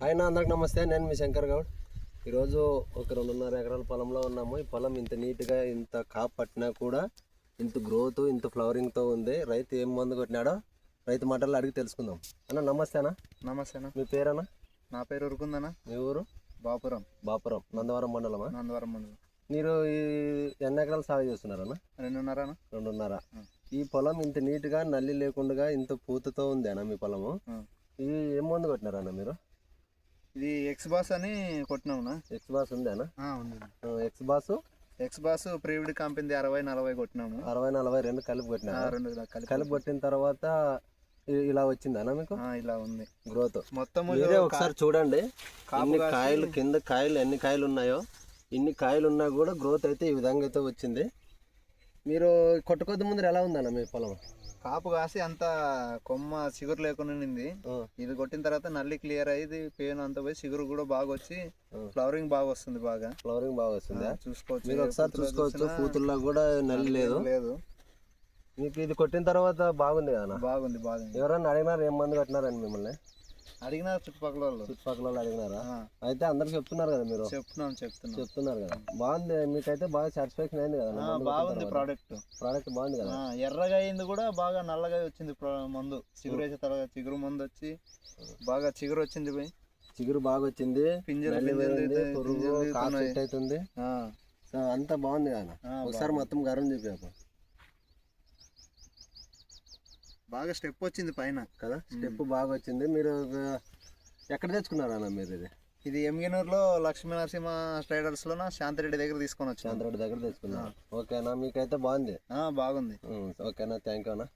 ఆయన అందరికి నమస్తే నేను మీ శంకర్ గౌడ్. ఈరోజు ఒక రెండున్నర ఎకరాల పొలంలో ఉన్నాము. ఈ పొలం ఇంత నీట్గా ఇంత కాపు పట్టినా కూడా ఇంత గ్రోత్ ఇంత ఫ్లవరింగ్తో ఉంది. రైతు ఏం మందు కొట్టినాడో రైతు మాటల్లో అడిగి తెలుసుకుందాం. అన్న నమస్తే అన్న. నమస్తేనా మీ పేరన్నా? నా పేరు ఉరుకుందనా మీ ఊరు? బాపురం. బాపురం నందవరం మండలమా? నందవరం మండలం. మీరు ఈ ఎన్ని ఎకరాలు సాగు చేస్తున్నారన్న రెండున్నర ఆ. ఈ పొలం ఇంత నీట్గా నల్లి లేకుండా ఇంత పూతతో ఉంది అన్న మీ పొలము. ఇది ఏం మందు కొట్టినారన్న మీరు? ఇది ఎక్స్ బాస్ అని కొట్టినావునా? ఎక్స్ బాస్ ఉంది అన్న ఉంది. Ex boss? ఎక్స్ బాస్ ప్రీవిడ్ కంపెనీ అరవై నలభై కొట్టినాము. అరవై నలభై రెండు కలిపి ఆ, కొట్టినారు రెండు కలిపి కలిపి కొట్టిన తర్వాత ఇలా వచ్చింది అన్న మీకు ఇలా ఉంది. గ్రోత్ మొత్తము మీరే ఒకసారి చూడండి. కాసి- కాయలు కింద కాయలు ఎన్ని కాయలు ఉన్నాయో ఇన్ని కాయలు ఉన్నా కూడా గ్రోత్ అయితే ఈ విధంగా అయితే వచ్చింది. మీరు కొట్టుకొద్ది ముందు ఎలా ఉందన్న మీ పొలం? కాపు కాసి అంత కొమ్మ చిగురు లేకుండా ఉంది ఆ, ఇది కొట్టిన తర్వాత నల్లి క్లియర్ అయ్యి పేను అంతా పోయి చిగురు కూడా బాగా వచ్చి. ఫ్లవరింగ్ బాగా వస్తుంది బాగా. ఫ్లవరింగ్ బాగా వస్తుందా? చూసుకోవచ్చు. మీరు ఒకసారి చూసుకోవచ్చు కూతుర్లో కూడా నల్లి లేదు. లేదు. మీకు ఇది కొట్టిన తర్వాత బాగుంది కదా బాగుంది బాగుంది. ఎవరన్నా అడిగినారు ఏం మంది కొట్టినారని మిమ్మల్ని? అడిగిన చుట్టుపక్కల వాళ్ళు చుట్టుపక్కల వాళ్ళు అడిగినారా అయితే అందరు చెప్తున్నారు కదా మీరు. చెప్తున్నాం చెప్తున్నాం. చెప్తున్నారు కదా. బాగుంది మీకైతే బాగా సాటిస్ఫాక్షన్ అయింది కదా. బాగుంది ప్రోడక్ట్ ప్రోడక్ట్ బాగుంది కదా. ఎర్రగా అయింది కూడా బాగా నల్లగా వచ్చింది మందు. చిగురు వేసే తర్వాత చిగురు మందు వచ్చి బాగా చిగురు వచ్చింది పోయి. చిగురు బాగా వచ్చింది. పురుగు. సెట్ అవుతుంది. అంతా బాగుంది కదా. ఒకసారి మొత్తం గరం చెప్పాకు బాగా స్టెప్ వచ్చింది పైన కదా? స్టెప్ బాగా వచ్చింది మీరు ఎక్కడ తెచ్చుకున్నారు అన్న మీరు ఇది? ఇది ఎమ్గినూరులో లక్ష్మీ నరసింహ ట్రేడర్స్లో శాంతిరెడ్డి దగ్గర తీసుకొని వచ్చాను. శాంతరెడ్డి దగ్గర తెచ్చుకున్నారు ఓకేనా? మీకైతే బాగుంది. బాగుంది. ఓకేనా? థ్యాంక్ యూ అన్న.